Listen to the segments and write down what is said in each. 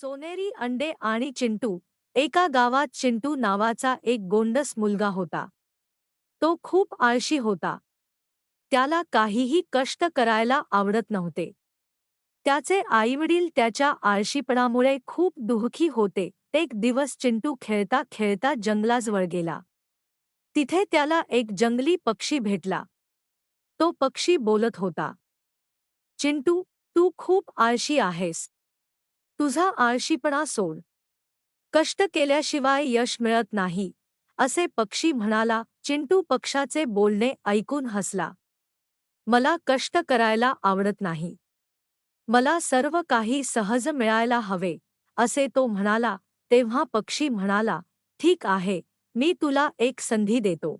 सोनेरी अंडे आणि चिंटू. एका गावात चिंटू नावाचा एक गोंडस मुलगा होता. तो खूप आळशी होता. त्याला काहीही कष्ट करायला आवडत नव्हते. त्याचे आईवडील त्याच्या आळशीपणामुळे खूप दुःखी होते. एक दिवस चिंटू खेळता खेळता जंगलाजवळ गेला. तिथे त्याला एक जंगली पक्षी भेटला. तो पक्षी बोलत होता. चिंटू तू खूप आळशी आहेस. तुझा आळशीपणा सोड. कष्ट केल्याशिवाय यश मिळत नाही असे पक्षी म्हणाला चिंटू पक्षाचे बोलणे ऐकून हसला. मला कष्ट करायला आवडत नाही. मला सर्व काही सहज मिळायला हवे असे तो म्हणाला तेव्हा पक्षी म्हणाला ठीक आहे मी तुला एक संधी देतो.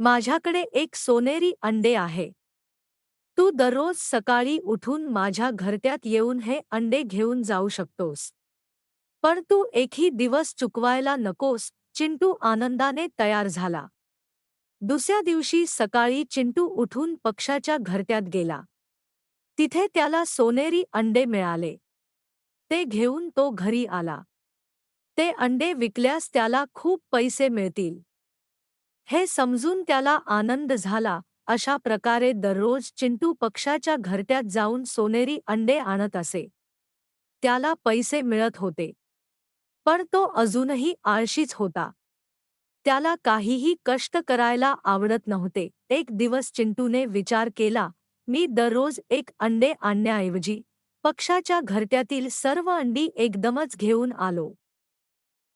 माझ्याकडे एक सोनेरी अंडे आहे. तू दररोज सकाळी उठून माझ्या घरट्यात येऊन हे अंडे घेऊन जाऊ शकतोस. पण तू एकही दिवस चुकवायला नकोस चिंटू आनंदाने तयार झाला. दुसऱ्या दिवशी सकाळी चिंटू उठून पक्षाच्या घरट्यात गेला. तिथे त्याला सोनेरी अंडे मिळाले. ते घेऊन तो घरी आला. ते अंडे विकल्यास त्याला खूप पैसे मिळतील. हे समजून त्याला आनंद झाला अशा प्रकारे दररोज चिंटू पक्षाच्या घरट्यात जाऊन सोनेरी अंडे आणत असे. त्याला पैसे मिळत होते. पण तो अजूनही आळशीच होता. त्याला काहीही कष्ट करायला आवडत नव्हते. एक दिवस चिंटूने विचार केला मी दररोज एक अंडे आणण्याऐवजी पक्षाच्या घरट्यातील सर्व अंडी एकदमच घेऊन आलो.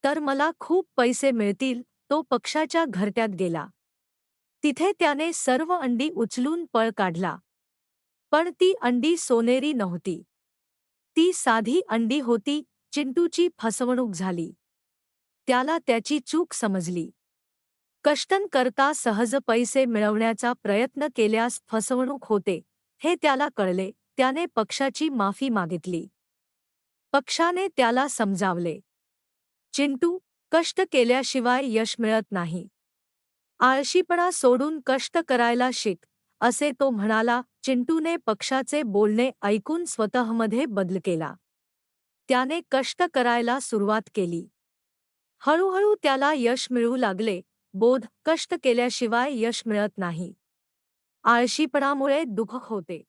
तर मला खूप पैसे मिळतील. तो पक्षाच्या घरट्यात गेला. तिथे त्याने सर्व अंडी उचलून पळ काढला. पण ती अंडी सोनेरी नव्हती. ती साधी अंडी होती चिंटूची फसवणूक झाली. त्याला त्याची चूक समजली. कष्टन करता सहज पैसे मिळवण्याचा प्रयत्न केल्यास फसवणूक होते हे त्याला कळले त्याने पक्षाची माफी मागितली. पक्षाने त्याला समजावले. चिंटू कष्ट केल्याशिवाय यश मिळत नाही. आळशीपणा सोडून कष्ट करायला शिक असे तो म्हणाला चिंटूने पक्षाचे बोलणे ऐकून स्वतःमध्ये बदल केला. त्याने कष्ट करायला सुरुवात केली. हळूहळू त्याला यश मिळू लागले बोध कष्ट केल्याशिवाय यश मिळत नाही. आळशीपणामुळे दुःख होते.